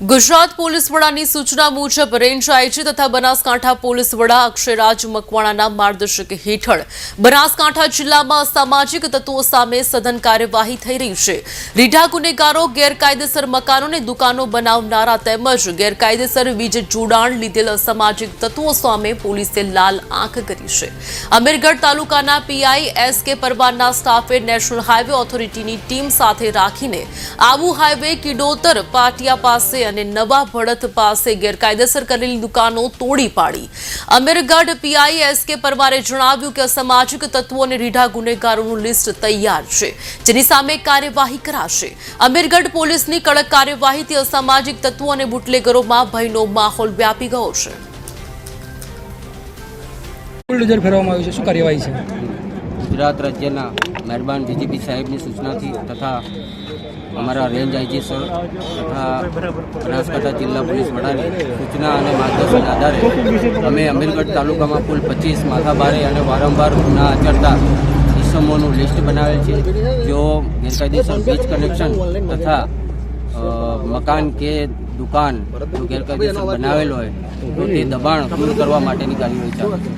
Gujarat police વડાની સૂચના મુજબ રેન્જ આઈજી તથા બનાસકાંઠા પોલીસ વડા અક્ષયરાજ મકવાણાના માર્ગદર્શક હેઠળ બનાસકાંઠા જિલ્લામાં સામાજિક તત્વો સામે સઘન કાર્યવાહી થઈ રહી છે. રીઢા ગુનેગારો, ગેરકાયદેસર મકાનોને દુકાનો બનાવનારા તેમજ ગેરકાયદેસર વીજ જોડાણ લીધેલ સામાજિક તત્વો સામે પોલીસે લાલ આંખ કરી છે. અમીરગઢ તાલુકાના પીઆઈ એસ કે પરમારના સ્ટાફે નેશનલ હાઈવે ઓથોરિટીની ટીમ સાથે રાખીને આબુ હાઈવે કિડોતર પાટિયા પાસે અને નવા ભડત પાસે ગેરકાયદેસર કરેલી દુકાનો તોડી પાડી. અમીરગઢ પીઆઈ એસ પરમારે જણાવ્યું કે અસામાજિક તત્વો અને રીઢા ગુનેગારોનું લિસ્ટ તૈયાર છે, જેની સામે કાર્યવાહી કરાશે. અમીરગઢ પોલીસની કડક કાર્યવાહીથી અસામાજિક તત્વો અને બુટલેગરોમાં ભયનો માહોલ વ્યાપી ગયો છે? ગુજરાત રાજ્યના મહેરબાન ડીજીપી સાહેબની સૂચનાથી તથા અમારા રેન્જ આઈજી સર તથા બનાસકાંઠા જિલ્લા પોલીસ વડાની સૂચના અને માર્ગદર્શન આધારે અમે અમીરગઢ તાલુકામાં કુલ પચીસ માથાભારે અને વારંવાર ગુના આચરતા ઇસમોનું લિસ્ટ બનાવેલ છે. જેઓ ગેરકાયદેસર વીજ કનેક્શન તથા મકાન કે દુકાન ગેરકાયદેસર બનાવેલ હોય તો તે દબાણ દૂર કરવા માટેની કાર્યવાહી ચાલુ છે.